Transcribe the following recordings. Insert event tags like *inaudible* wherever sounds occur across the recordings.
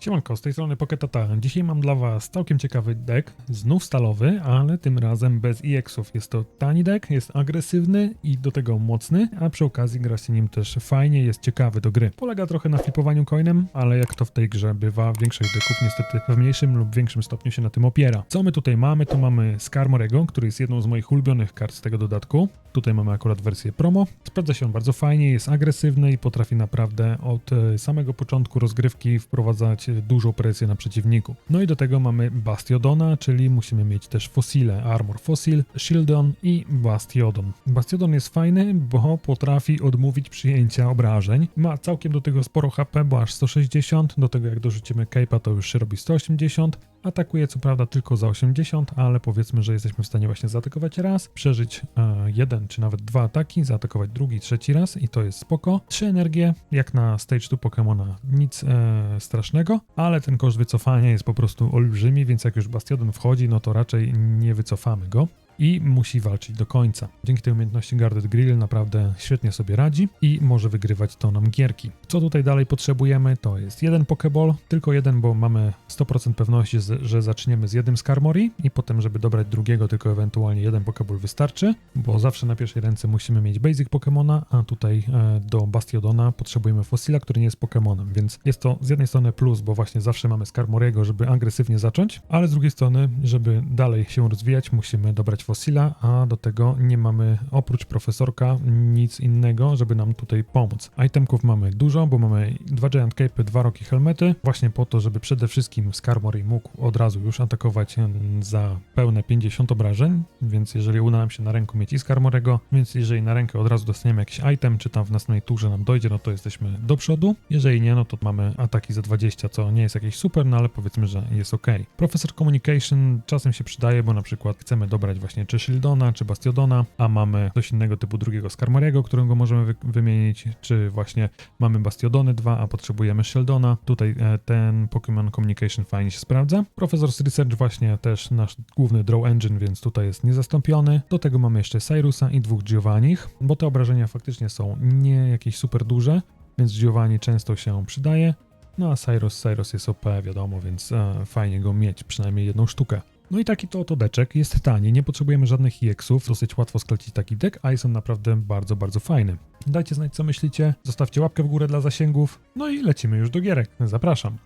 Siemanko, z tej strony Poketata. Dzisiaj mam dla Was całkiem ciekawy deck, znów stalowy, ale tym razem bez EX-ów. Jest to tani deck, jest agresywny i do tego mocny, a przy okazji gra się nim też fajnie, jest ciekawy do gry. Polega trochę na flipowaniu coinem, ale jak to w tej grze bywa, większość decków niestety w mniejszym lub większym stopniu się na tym opiera. Co my tutaj mamy? To mamy Skarmorego, który jest jedną z moich ulubionych kart z tego dodatku. Tutaj mamy akurat wersję promo. Sprawdza się on bardzo fajnie, jest agresywny i potrafi naprawdę od e, samego początku rozgrywki wprowadzać dużą presję na przeciwniku. No i do tego mamy Bastiodona, czyli musimy mieć też fosile, Armor Fossil, Shieldon i Bastiodon. Bastiodon jest fajny, bo potrafi odmówić przyjęcia obrażeń. Ma całkiem do tego sporo HP, bo aż 160, do tego jak dorzucimy Cape'a to już robi 180. Atakuje co prawda tylko za 80, ale powiedzmy, że jesteśmy w stanie właśnie zaatakować raz, przeżyć e, jeden czy nawet dwa ataki, zaatakować drugi, trzeci raz i to jest spoko. Trzy energie, jak na Stage 2 Pokemona, nic e, strasznego, ale ten koszt wycofania jest po prostu olbrzymi, więc jak już Bastiodon wchodzi, no to raczej nie wycofamy go i musi walczyć do końca. Dzięki tej umiejętności Guarded Grill naprawdę świetnie sobie radzi i może wygrywać to nam gierki. Co tutaj dalej potrzebujemy? To jest jeden Pokeball, tylko jeden, bo mamy 100% pewności, że zaczniemy z jednym Skarmory i potem, żeby dobrać drugiego, tylko ewentualnie jeden Pokeball wystarczy, bo zawsze na pierwszej ręce musimy mieć Basic Pokemona, a tutaj e, do Bastiodona potrzebujemy Fossila, który nie jest Pokemonem, więc jest to z jednej strony plus, bo właśnie zawsze mamy Skarmoriego, żeby agresywnie zacząć, ale z drugiej strony, żeby dalej się rozwijać, musimy dobrać Fossila, a do tego nie mamy oprócz profesorka nic innego, żeby nam tutaj pomóc. Itemków mamy dużo, bo mamy dwa Giant Cape, dwa Rocky Helmety, właśnie po to, żeby przede wszystkim Skarmory mógł od razu już atakować za pełne 50 obrażeń, więc jeżeli uda nam się na ręku mieć i Skarmorego, więc jeżeli na rękę od razu dostaniemy jakiś item, czy tam w następnej turze nam dojdzie, no to jesteśmy do przodu. Jeżeli nie, no to mamy ataki za 20, co nie jest jakieś super, no ale powiedzmy, że jest ok. Professor Communication czasem się przydaje, bo na przykład chcemy dobrać właśnie właśnie czy Shieldona, czy Bastiodona, a mamy coś innego typu drugiego Skarmariego, którego możemy wy wymienić, czy właśnie mamy Bastiodony 2, a potrzebujemy Sheldona. Tutaj e, ten Pokémon Communication fajnie się sprawdza. Profesor's Research właśnie też nasz główny Draw Engine, więc tutaj jest niezastąpiony. Do tego mamy jeszcze Cyrusa i dwóch Giovannich, bo te obrażenia faktycznie są nie jakieś super duże, więc Giovanni często się przydaje. No a Cyrus, Cyrus jest OP, wiadomo, więc e, fajnie go mieć, przynajmniej jedną sztukę. No i taki to oto deczek jest tani, nie potrzebujemy żadnych EX-ów, dosyć łatwo sklecić taki deck, a jest on naprawdę bardzo, bardzo fajny. Dajcie znać co myślicie, zostawcie łapkę w górę dla zasięgów, no i lecimy już do gierek, zapraszam.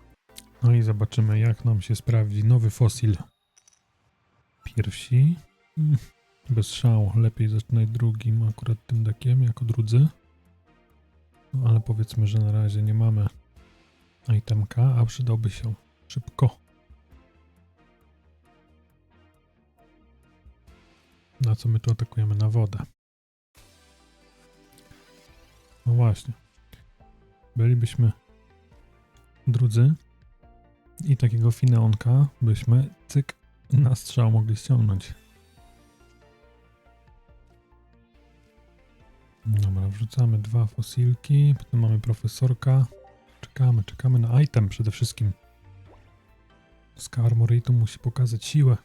No i zobaczymy jak nam się sprawdzi nowy fosil. Pierwsi. Hmm, bez szału, lepiej zaczynać drugim akurat tym deckiem jako drudzy. No ale powiedzmy, że na razie nie mamy itemka, a przydałby się szybko. Na co my tu atakujemy? Na wodę. No właśnie. Bylibyśmy drudzy i takiego fineonka byśmy cyk na strzał mogli ściągnąć. Dobra, wrzucamy dwa fosilki, potem mamy profesorka. Czekamy, czekamy na item przede wszystkim. Skarmory tu musi pokazać siłę.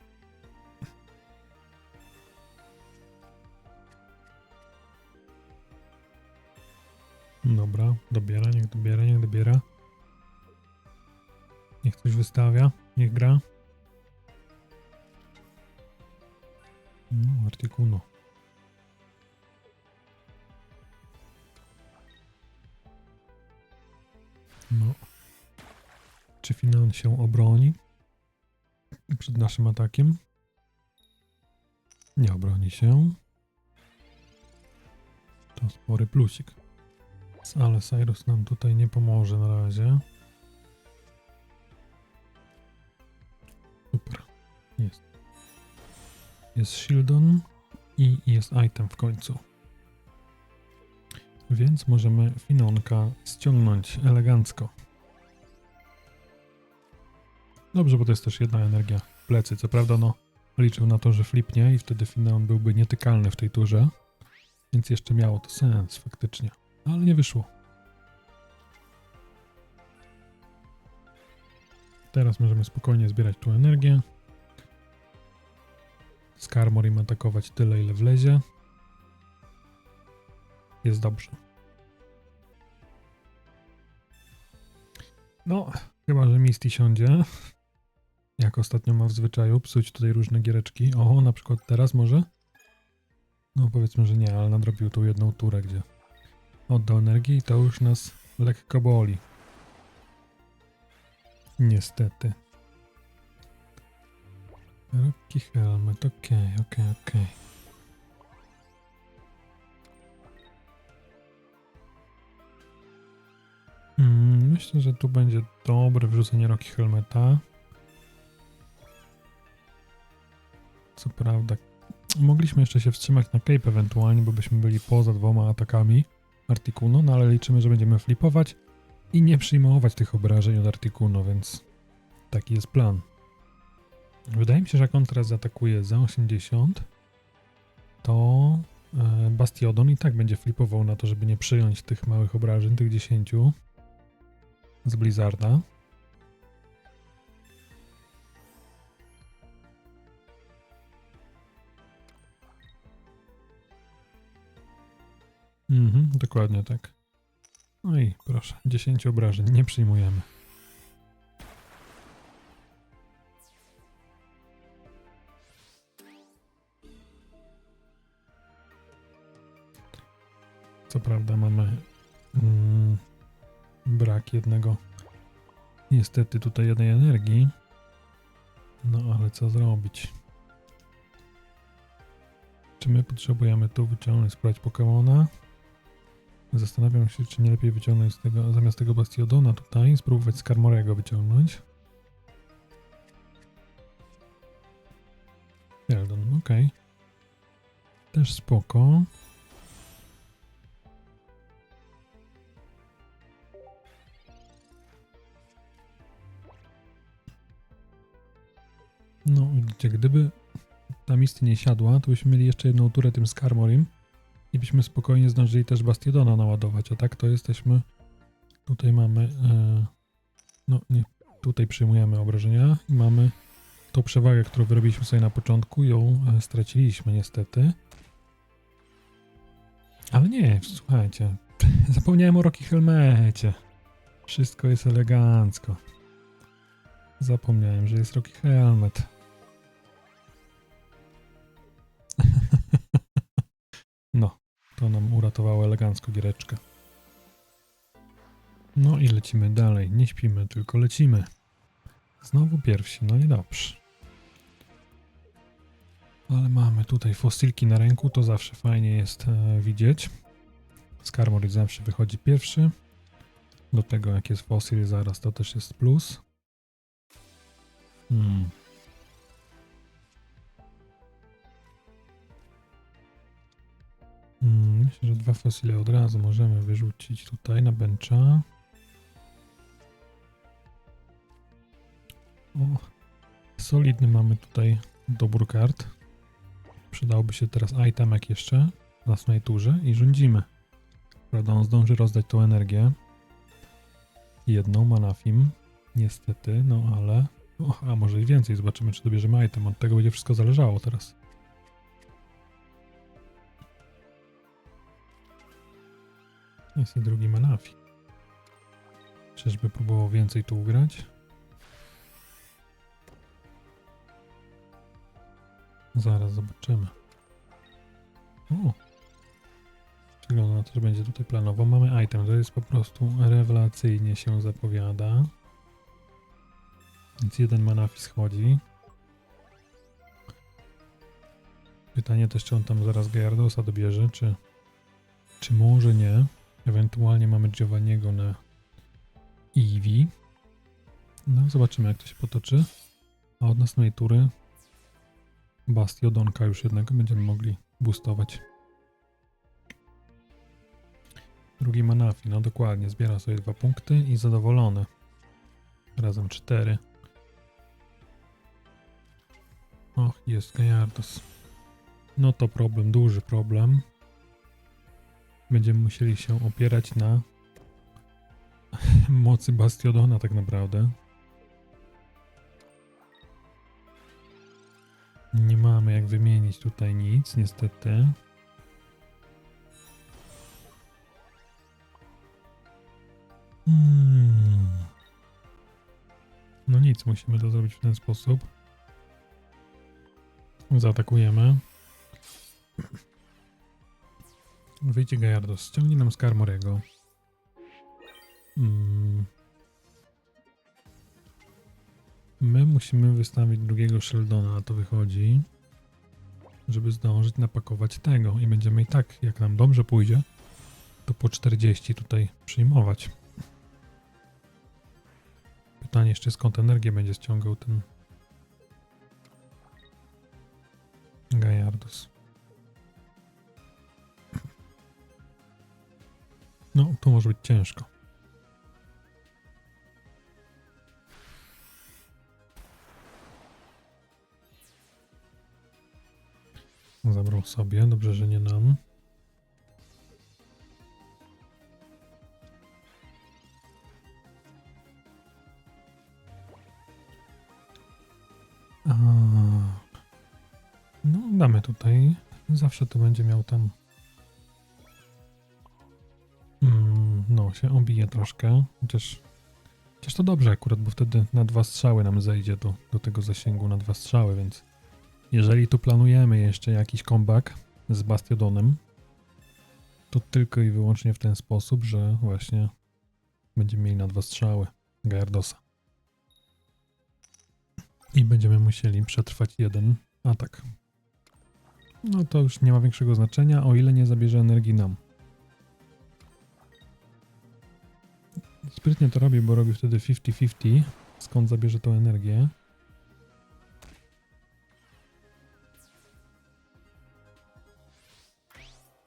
Dobra, dobiera, niech dobiera, niech dobiera. Niech coś wystawia, niech gra. No. No. Czy Finan się obroni przed naszym atakiem? Nie obroni się. To spory plusik. Ale Cyrus nam tutaj nie pomoże na razie. Super. Jest. Jest Shieldon i jest item w końcu. Więc możemy Finonka ściągnąć elegancko. Dobrze, bo to jest też jedna energia w plecy. Co prawda, no, liczył na to, że flipnie i wtedy Fineon byłby nietykalny w tej turze. Więc jeszcze miało to sens faktycznie ale nie wyszło. Teraz możemy spokojnie zbierać tu energię. Skarmor im atakować tyle, ile wlezie. Jest dobrze. No, chyba, że Misty siądzie. Jak ostatnio ma w zwyczaju psuć tutaj różne giereczki. O, na przykład teraz może? No powiedzmy, że nie, ale nadrobił tą jedną turę, gdzie oddał energię i to już nas lekko boli. Niestety. Rocky Helmet, okej, okej, okej. Mm, Myślę, że tu będzie dobre wrzucenie Rocky Helmeta. Co prawda, mogliśmy jeszcze się wstrzymać na Cape ewentualnie, bo byśmy byli poza dwoma atakami Articuno, no ale liczymy, że będziemy flipować i nie przyjmować tych obrażeń od Articuno, więc taki jest plan. Wydaje mi się, że jak on teraz zaatakuje za 80, to e, Bastiodon i tak będzie flipował na to, żeby nie przyjąć tych małych obrażeń, tych 10 z Blizzarda. Mhm, dokładnie tak. No i proszę, 10 obrażeń, nie przyjmujemy. Co prawda mamy mm, brak jednego, niestety tutaj jednej energii. No ale co zrobić? Czy my potrzebujemy tu wyciągnąć, spróbować Pokemona? Zastanawiam się, czy nie lepiej wyciągnąć z tego, zamiast tego Bastiodona tutaj, spróbować Skarmorego wyciągnąć. Eldon, okej. Też spoko. No, widzicie, gdyby ta Misty nie siadła, to byśmy mieli jeszcze jedną turę tym Skarmorim i byśmy spokojnie zdążyli też Bastiodona naładować, a tak to jesteśmy... Tutaj mamy... E, no, nie, tutaj przyjmujemy obrażenia i mamy tą przewagę, którą wyrobiliśmy sobie na początku, ją e, straciliśmy niestety. Ale nie, słuchajcie, *laughs* zapomniałem o Rocky Helmecie. Wszystko jest elegancko. Zapomniałem, że jest Rocky Helmet. To nam uratowało elegancko giereczkę. No i lecimy dalej. Nie śpimy, tylko lecimy. Znowu pierwsi, no niedobrze. Ale mamy tutaj fosylki na ręku, to zawsze fajnie jest e, widzieć. Skarmory zawsze wychodzi pierwszy. Do tego jak jest fosil zaraz, to też jest plus. Hmm. Myślę, że dwa fosile od razu możemy wyrzucić tutaj na bencha. O, solidny mamy tutaj dobór kart. Przydałby się teraz itemek jeszcze na naszej turze i rządzimy. Prawda, on zdąży rozdać tą energię. Jedną manafim, niestety, no ale... O, a może i więcej, zobaczymy czy dobierzemy item, od tego będzie wszystko zależało teraz. Jest i drugi Manafi. Czyżby próbował więcej tu ugrać? Zaraz zobaczymy. O! Wygląda na to, że będzie tutaj planowo. Mamy item, to jest po prostu rewelacyjnie się zapowiada. Więc jeden Manafi schodzi. Pytanie też, czy on tam zaraz Gajardosa dobierze, czy, czy może nie. Ewentualnie mamy Giovanniego na Eevee. No, zobaczymy jak to się potoczy. A od następnej tury Bastiodonka już jednego będziemy mogli boostować. Drugi Manafi, no dokładnie, zbiera sobie dwa punkty i zadowolony. Razem cztery. Och, jest Gajardos. No to problem, duży problem. Będziemy musieli się opierać na *laughs* mocy Bastiodona tak naprawdę. Nie mamy jak wymienić tutaj nic, niestety. Hmm. No nic, musimy to zrobić w ten sposób. Zaatakujemy. Wyjdzie Gajardos, ściągnij nam Skarmorego. Mm. My musimy wystawić drugiego Sheldona, na to wychodzi, żeby zdążyć napakować tego i będziemy i tak, jak nam dobrze pójdzie, to po 40 tutaj przyjmować. Pytanie jeszcze skąd energię będzie ściągał ten Gajardos. No, to może być ciężko. Zabrał sobie, dobrze, że nie nam. A, no, damy tutaj. Zawsze to będzie miał tam. Się obije troszkę. Chociaż, chociaż to dobrze akurat, bo wtedy na dwa strzały nam zejdzie do, do tego zasięgu na dwa strzały, więc jeżeli tu planujemy jeszcze jakiś comeback z Bastiodonem, to tylko i wyłącznie w ten sposób, że właśnie będziemy mieli na dwa strzały Gajardosa. I będziemy musieli przetrwać jeden atak. No to już nie ma większego znaczenia, o ile nie zabierze energii nam. Sprytnie to robi, bo robi wtedy 50-50. Skąd zabierze tą energię?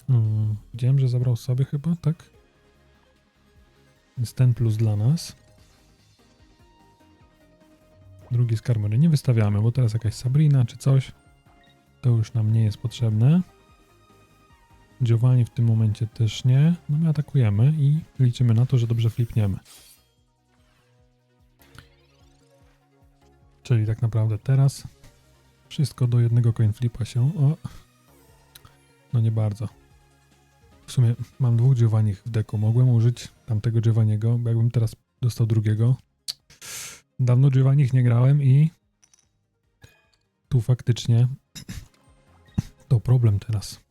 Hmm, że zabrał sobie chyba, tak? Jest ten plus dla nas. Drugi z Carmery nie wystawiamy, bo teraz jakaś Sabrina czy coś. To już nam nie jest potrzebne. Giovanni w tym momencie też nie. No my atakujemy i liczymy na to, że dobrze flipniemy. Czyli tak naprawdę teraz wszystko do jednego coin flipa się... O, no nie bardzo. W sumie mam dwóch Giovanni w deku. Mogłem użyć tamtego Giovanniego, bo jakbym teraz dostał drugiego. Dawno Giovanni nie grałem i tu faktycznie to problem teraz.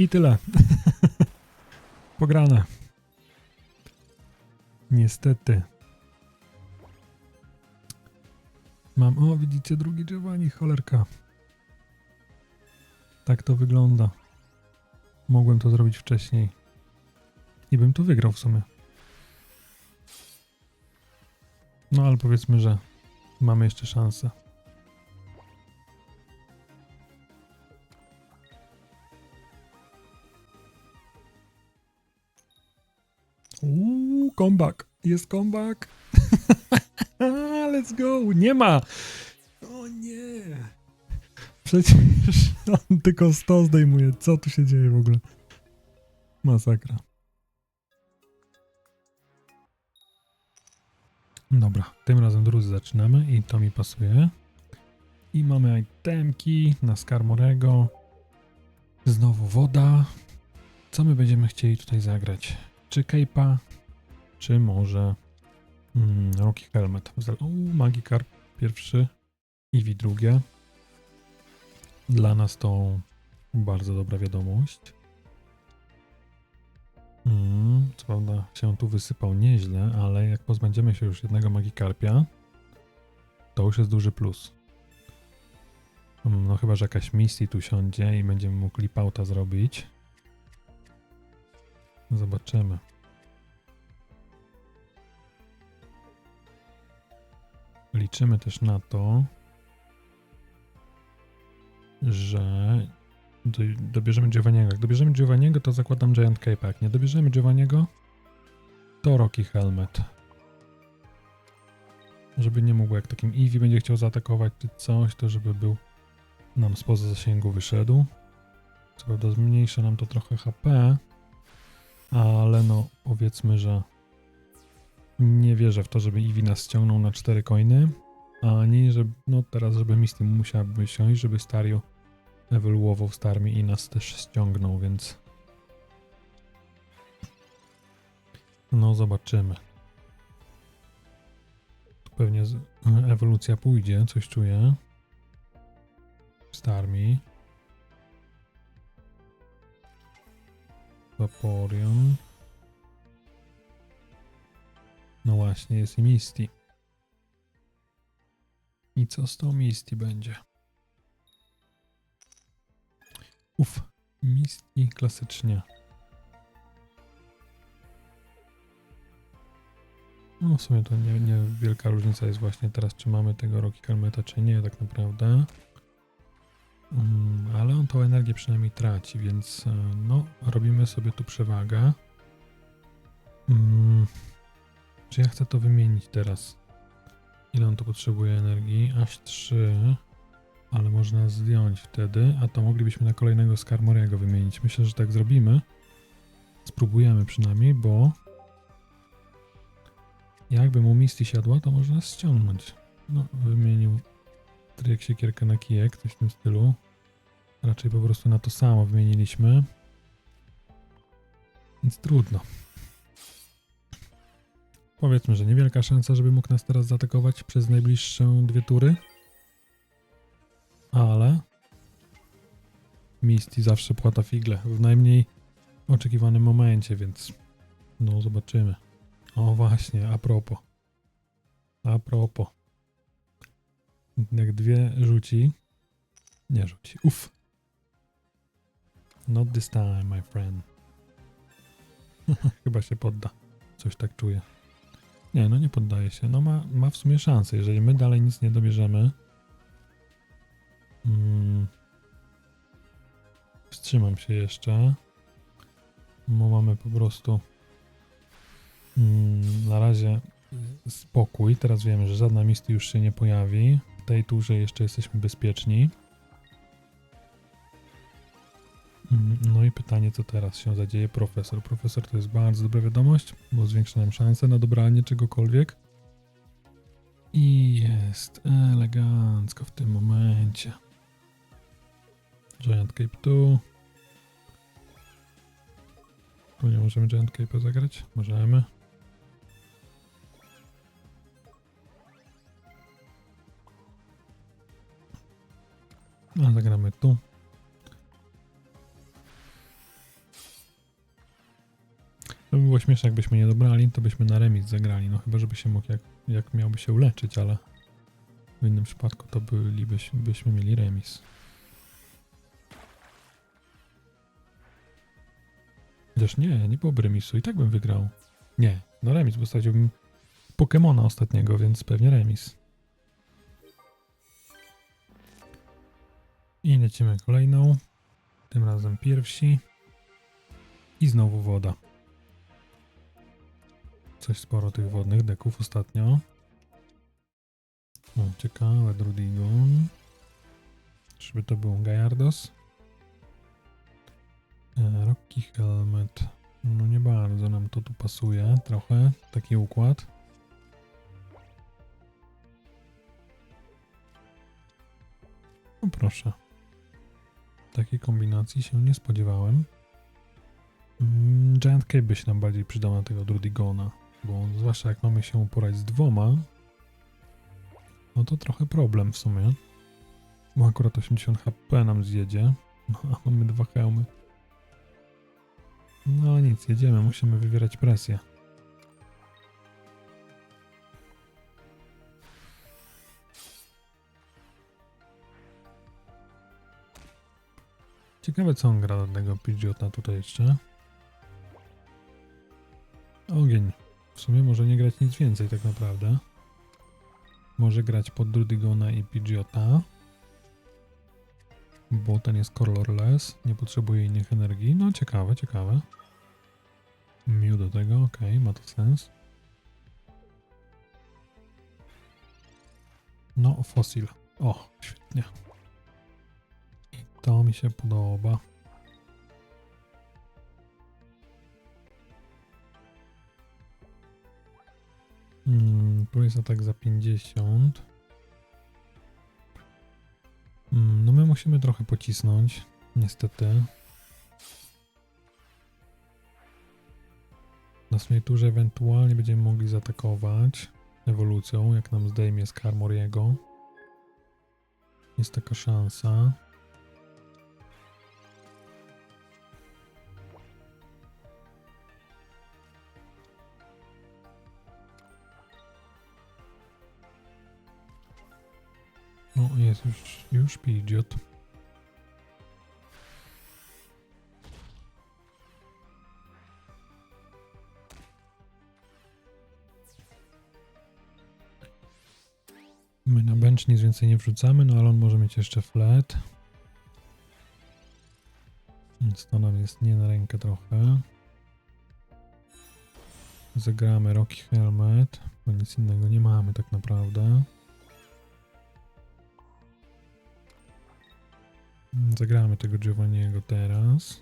I tyle. *laughs* Pograne. Niestety. Mam, o widzicie, drugi Giovanni, cholerka. Tak to wygląda. Mogłem to zrobić wcześniej. I bym to wygrał w sumie. No ale powiedzmy, że mamy jeszcze szansę. Comeback. Jest comeback. *laughs* Let's go. Nie ma. O nie. Przecież on tylko 100 zdejmuje. Co tu się dzieje w ogóle? Masakra. Dobra, tym razem drudzy zaczynamy i to mi pasuje. I mamy itemki na Skarmorego. Znowu woda. Co my będziemy chcieli tutaj zagrać? Czy Cape'a, czy może mm, Rocky Helmet. O, Magikarp pierwszy, Eevee drugie. Dla nas to bardzo dobra wiadomość. Mm, co prawda się tu wysypał nieźle, ale jak pozbędziemy się już jednego Magikarpia, to już jest duży plus. Mm, No chyba, że jakaś misja tu siądzie i będziemy mogli pauta zrobić. Zobaczymy. Liczymy też na to, że do, dobierzemy Giovanniego. Jak dobierzemy Giovanniego, to zakładam Giant Cape. Jak nie dobierzemy Giovanniego, to Rocky Helmet. Żeby nie mógł, jak takim Eevee będzie chciał zaatakować czy coś, to żeby był nam spoza zasięgu wyszedł. Co prawda zmniejsza nam to trochę HP, ale no powiedzmy, że nie wierzę w to, żeby Eevee nas ściągnął na 4 coiny, ani że no teraz, żeby Misty musiałaby siąść, żeby Stario ewoluował w Starmie i nas też ściągnął, więc No, zobaczymy. Pewnie z, ewolucja pójdzie, coś czuję. Starmi. Vaporeon. No właśnie, jest i Misty. I co z tą Misty będzie? Uff, Misty klasycznie. No w sumie to nie, nie wielka różnica jest właśnie teraz, czy mamy tego Rocky Helmeta, czy nie, tak naprawdę. Mm, ale on tą energię przynajmniej traci, więc e, no, robimy sobie tu przewagę. Mm, czy ja chcę to wymienić teraz? Ile on tu potrzebuje energii? Aż 3, ale można zdjąć wtedy, a to moglibyśmy na kolejnego Skarmoriego wymienić. Myślę, że tak zrobimy. Spróbujemy przynajmniej, bo jakby mu Misty siadła, to można ściągnąć. No, wymienił tryk siekierkę na kijek, coś w tym stylu. Raczej po prostu na to samo wymieniliśmy. Więc trudno. Powiedzmy, że niewielka szansa, żeby mógł nas teraz zaatakować przez najbliższe dwie tury. Ale Misty zawsze płata figle w najmniej oczekiwanym momencie, więc no zobaczymy. O właśnie, a propos. A propos. Jak dwie rzuci. Nie rzuci. Uff. Not this time, my friend. *laughs* Chyba się podda. Coś tak czuję. Nie, no nie poddaje się. No ma, ma w sumie szansę. Jeżeli my dalej nic nie dobierzemy. Mm, wstrzymam się jeszcze. Bo mamy po prostu mm, na razie spokój. Teraz wiemy, że żadna misty już się nie pojawi. W tej turze jeszcze jesteśmy bezpieczni. No i pytanie, co teraz się zadzieje? Profesor. Profesor to jest bardzo dobra wiadomość, bo zwiększa nam szansę na dobranie czegokolwiek. I jest elegancko w tym momencie. Giant Cape tu. Tu nie możemy Giant Cape'a zagrać? Możemy. A zagramy tu. To by było śmieszne, jakbyśmy nie dobrali, to byśmy na remis zagrali. No chyba, żeby się mógł, jak, jak miałby się uleczyć, ale w innym przypadku to bylibyśmy, byśmy mieli remis. Chociaż nie, nie byłoby remisu, i tak bym wygrał. Nie, no remis, bo straciłbym Pokemona ostatniego, więc pewnie remis. I lecimy kolejną. Tym razem pierwsi. I znowu woda. Coś sporo tych wodnych deków ostatnio. O, ciekawe, Drudigon. Czyżby to był Gajardos? E, Rocky Helmet. No nie bardzo nam to tu pasuje. Trochę taki układ. No proszę. Takiej kombinacji się nie spodziewałem. Mm, Giant Cape by się nam bardziej przydał na tego Drudigona, bo zwłaszcza jak mamy się uporać z dwoma, no to trochę problem w sumie. Bo akurat 80 HP nam zjedzie, no a mamy dwa hełmy. No nic, jedziemy, musimy wywierać presję. Ciekawe co on gra do tego Pidgeota tutaj jeszcze. Ogień. W sumie może nie grać nic więcej tak naprawdę. Może grać pod Drudigona i Pidgeota. Bo ten jest colorless, nie potrzebuje innych energii. No ciekawe, ciekawe. Mew do tego, ok, ma to sens. No, fosil. O, świetnie. To mi się podoba. Mm, tu jest atak za 50. Mm, no my musimy trochę pocisnąć, niestety. Na swojej turze ewentualnie będziemy mogli zaatakować ewolucją, jak nam zdejmie z Karmoriego. Jest taka szansa. O, jest już, już Pidgeot. My na bench nic więcej nie wrzucamy, no ale on może mieć jeszcze flat. Więc to nam jest nie na rękę trochę. Zagramy Rocky Helmet, bo nic innego nie mamy tak naprawdę. Zagramy tego Giovanniego teraz.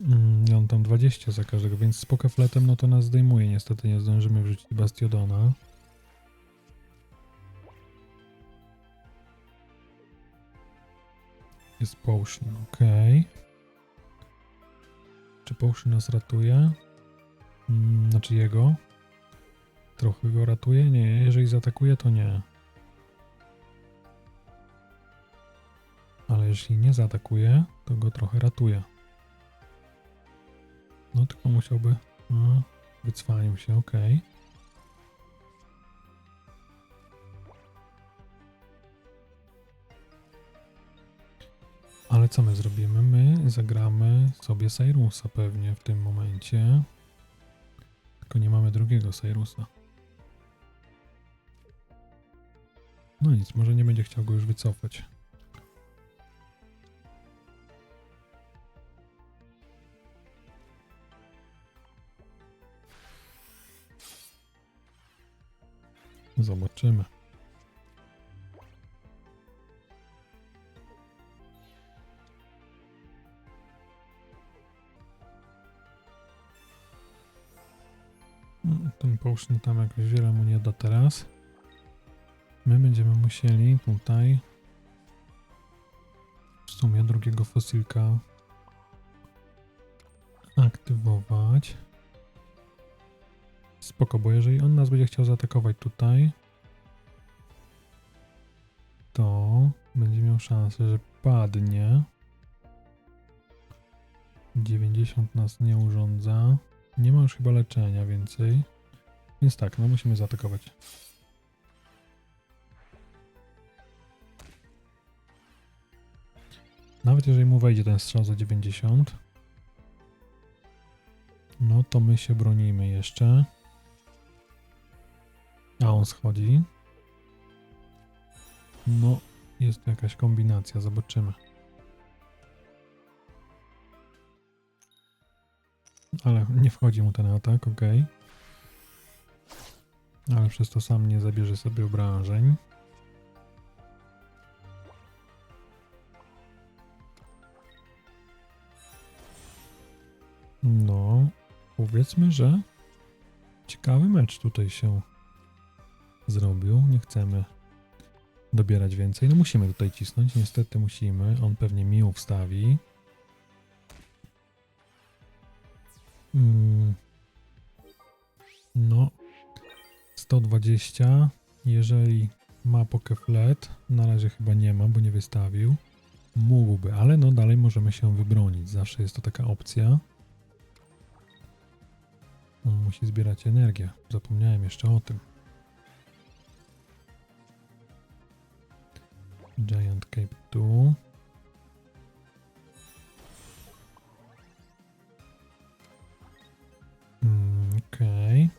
Mm, on tam 20 za każdego, więc z pokefletem no to nas zdejmuje. Niestety nie zdążymy wrzucić Bastiodona. Jest Potion, ok. Czy Potion nas ratuje? Mm, znaczy jego. Trochę go ratuje? Nie, jeżeli zaatakuje to nie. Jeśli nie zaatakuje, to go trochę ratuje. No tylko musiałby... No, wycwanił się, ok. Ale co my zrobimy? My zagramy sobie Cyrusa pewnie w tym momencie. Tylko nie mamy drugiego Cyrusa. No nic, może nie będzie chciał go już wycofać. Zobaczymy. Mm, Ten potion tam jakoś wiele mu nie da teraz. My będziemy musieli tutaj w sumie drugiego fosylka aktywować. Spoko, bo jeżeli on nas będzie chciał zaatakować tutaj, to będzie miał szansę, że padnie. 90 nas nie urządza. Nie ma już chyba leczenia więcej. Więc tak, no musimy zaatakować. Nawet jeżeli mu wejdzie ten strzał za 90, no to my się bronimy jeszcze. A on schodzi. No, jest tu jakaś kombinacja, zobaczymy. Ale nie wchodzi mu ten atak, ok. Ale przez to sam nie zabierze sobie obrażeń. No, powiedzmy, że ciekawy mecz tutaj się zrobił. Nie chcemy dobierać więcej. No musimy tutaj cisnąć, niestety musimy. On pewnie miło wstawi. Mm. No, 120. Jeżeli ma pokeflet, na razie chyba nie ma, bo nie wystawił. Mógłby, ale no dalej możemy się wybronić. Zawsze jest to taka opcja. On musi zbierać energię. Zapomniałem jeszcze o tym. Giant Cape tu. Mm, Okej.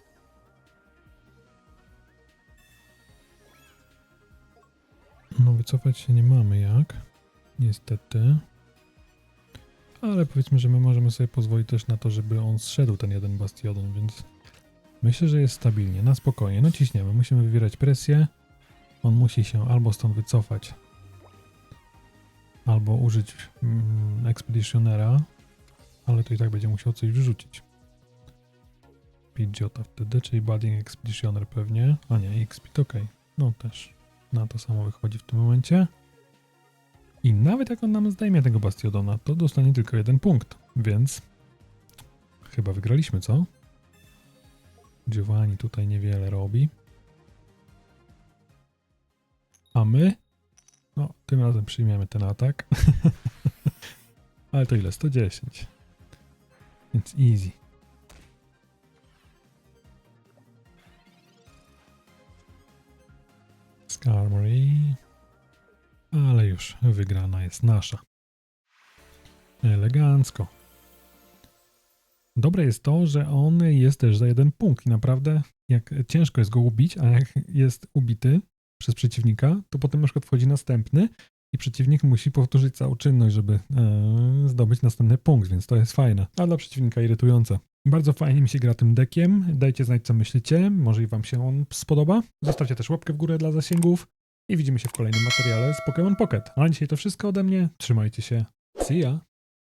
No wycofać się nie mamy jak. Niestety. Ale powiedzmy, że my możemy sobie pozwolić też na to, żeby on zszedł ten jeden bastiodon, więc myślę, że jest stabilnie, na spokojnie. No ciśniemy, musimy wywierać presję. On musi się albo stąd wycofać, albo użyć mm, Expeditionera, ale to i tak będzie musiał coś wyrzucić. Pidgeota wtedy, czyli Budding Expeditioner pewnie. A nie, Xpit, ok. No też na to samo wychodzi w tym momencie. I nawet jak on nam zdejmie tego Bastiodona, to dostanie tylko jeden punkt, więc chyba wygraliśmy, co? Giovanni tutaj niewiele robi. A my? No, tym razem przyjmiemy ten atak. *laughs* Ale to ile? 110. Więc easy. Skarmory. Ale już wygrana jest nasza. Elegancko. Dobre jest to, że on jest też za jeden punkt i naprawdę jak ciężko jest go ubić, a jak jest ubity przez przeciwnika, to potem na przykład wchodzi następny i przeciwnik musi powtórzyć całą czynność, żeby e, zdobyć następny punkt, więc to jest fajne, a dla przeciwnika irytujące. Bardzo fajnie mi się gra tym dekiem. Dajcie znać, co myślicie. Może i Wam się on spodoba. Zostawcie też łapkę w górę dla zasięgów i widzimy się w kolejnym materiale z Pokémon Pocket. A na dzisiaj to wszystko ode mnie. Trzymajcie się. See ya!